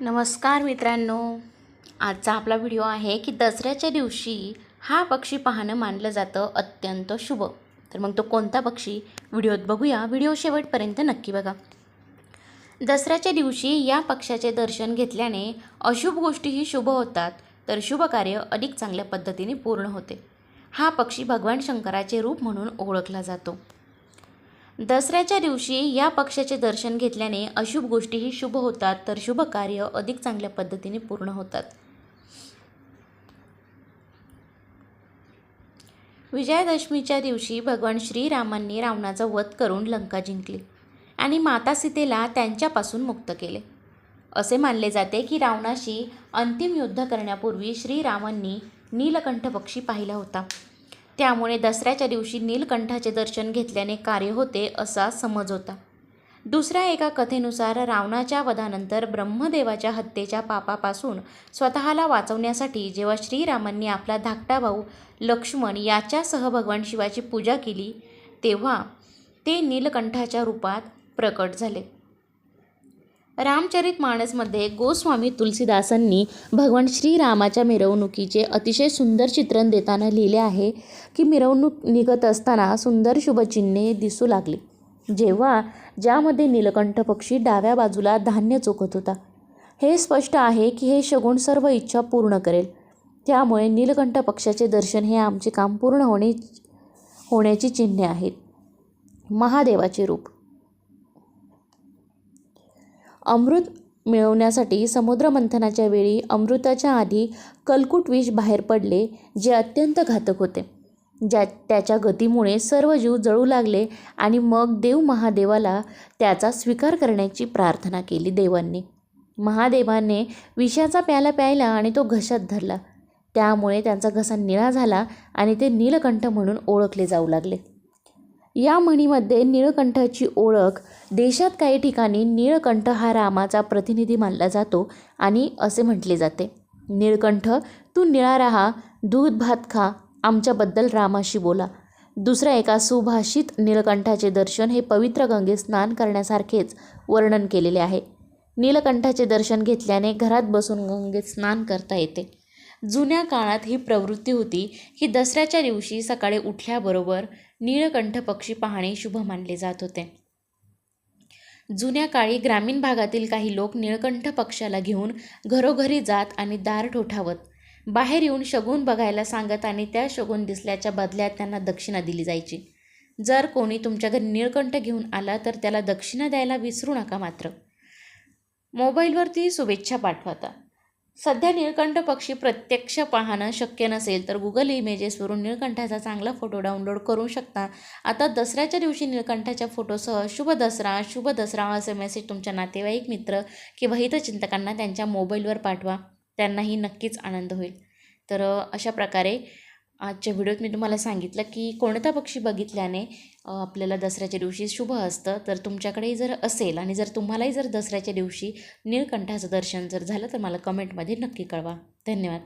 नमस्कार मित्रांनो. आजचा आपला व्हिडिओ आहे की दसऱ्याच्या दिवशी हा पक्षी पाहणं मानलं जातं अत्यंत शुभ. तर मग तो कोणता पक्षी व्हिडिओत बघूया. व्हिडिओ शेवटपर्यंत नक्की बघा. दसऱ्याच्या दिवशी या पक्षाचे दर्शन घेतल्याने अशुभ गोष्टीही शुभ होतात तर शुभ कार्य अधिक चांगल्या पद्धतीने पूर्ण होते. हा पक्षी भगवान शंकराचे रूप म्हणून ओळखला जातो. दसऱ्याच्या दिवशी या पक्षाचे दर्शन घेतल्याने अशुभ गोष्टीही शुभ होतात तर शुभ कार्य अधिक चांगल्या पद्धतीने पूर्ण होतात. विजयादशमीच्या दिवशी भगवान श्रीरामांनी रावणाचा वध करून लंका जिंकली आणि माता सीतेला त्यांच्यापासून मुक्त केले. असे मानले जाते की रावणाशी अंतिम युद्ध करण्यापूर्वी श्रीरामांनी नीलकंठ पक्षी पाहिला होता. त्यामुळे दसऱ्याच्या दिवशी नीलकंठाचे दर्शन घेतल्याने कार्य होते असा समज होता. दुसऱ्या एका कथेनुसार रावणाच्या वधानंतर ब्रह्मदेवाच्या हत्येच्या पापापासून स्वतःला वाचवण्यासाठी जेव्हा श्रीरामांनी आपला धाकटा भाऊ लक्ष्मण याच्यासह भगवान शिवाची पूजा केली तेव्हा ते नीलकंठाच्या रूपात प्रकट झाले. रामचरित माणसमध्ये गोस्वामी तुलसीदासांनी भगवान श्रीरामाच्या मिरवणुकीचे अतिशय सुंदर चित्रण देताना लिहिले आहे की मिरवणूक निघत असताना सुंदर शुभचिन्हे दिसू लागली. जेव्हा ज्यामध्ये नीलकंठ पक्षी डाव्या बाजूला धान्य चोखत होता. हे स्पष्ट आहे की हे शगुण सर्व इच्छा पूर्ण करेल. त्यामुळे नीलकंठ पक्षाचे दर्शन हे आमचे काम पूर्ण होणे होण्याची चिन्हे आहेत. महादेवाचे रूप अमृत मिळवण्यासाठी समुद्रमंथनाच्या वेळी अमृताच्या आधी कलकुट विष बाहेर पडले जे अत्यंत घातक होते. ज्या त्याच्या गतीमुळे सर्व जीव जळू लागले आणि मग देव महादेवाला त्याचा स्वीकार करण्याची प्रार्थना केली देवांनी. महादेवाने विषाचा प्याला प्यायला आणि तो घशात धरला. त्यामुळे त्यांचा घसा निळा झाला आणि ते नीलकंठ म्हणून ओळखले जाऊ लागले. या म्हणीमध्ये निळकंठाची ओळख. देशात काही ठिकाणी निळकंठ हा रामाचा प्रतिनिधी मानला जातो आणि असे म्हटले जाते. निळकंठ तू निळा राहा दूध भात खा आमच्याबद्दल रामाशी बोला. दुसऱ्या एका सुभाषित निळकंठाचे दर्शन हे पवित्र गंगे स्नान करण्यासारखेच वर्णन केलेले आहे. नीलकंठाचे दर्शन घेतल्याने घरात बसून गंगेत स्नान करता येते. जुन्या काळात ही प्रवृत्ती होती की दसऱ्याच्या दिवशी सकाळी उठल्याबरोबर नीळकंठ पक्षी पाहणे शुभ मानले जात होते. जुन्या काळी ग्रामीण भागातील काही लोक निळकंठ पक्षाला घेऊन घरोघरी जात आणि दार ठोठावत बाहेर येऊन शगून बघायला सांगत आणि त्या शगून दिसल्याच्या बदल्यात त्यांना दक्षिणा दिली जायची. जर कोणी तुमच्या घरी निळकंठ घेऊन आला तर त्याला दक्षिणा द्यायला विसरू नका मात्र. मोबाईलवरती शुभेच्छा पाठवता. सध्या निळकंठ पक्षी प्रत्यक्ष पाहणं शक्य नसेल तर गुगल इमेजेसवरून निळकंठाचा चांगला फोटो डाउनलोड करू शकता. आता दसऱ्याच्या दिवशी निळकंठाच्या फोटोसह शुभ दसरा शुभ दसरा असे मेसेज तुमच्या नातेवाईक मित्र किंवा हितचिंतकांना त्यांच्या मोबाईलवर पाठवा. त्यांनाही नक्कीच आनंद होईल. तर अशा प्रकारे आजच्या व्हिडिओत मी तुम्हाला सांगितलं की कोणता पक्षी बघितल्याने आपल्याला दसऱ्याच्या दिवशी शुभ असतं. तर तुमच्याकडेही जर असेल आणि जर तुम्हालाही जर दसऱ्याच्या दिवशी नीलकंठाचं दर्शन जर झालं तर मला कमेंटमध्ये नक्की कळवा. धन्यवाद.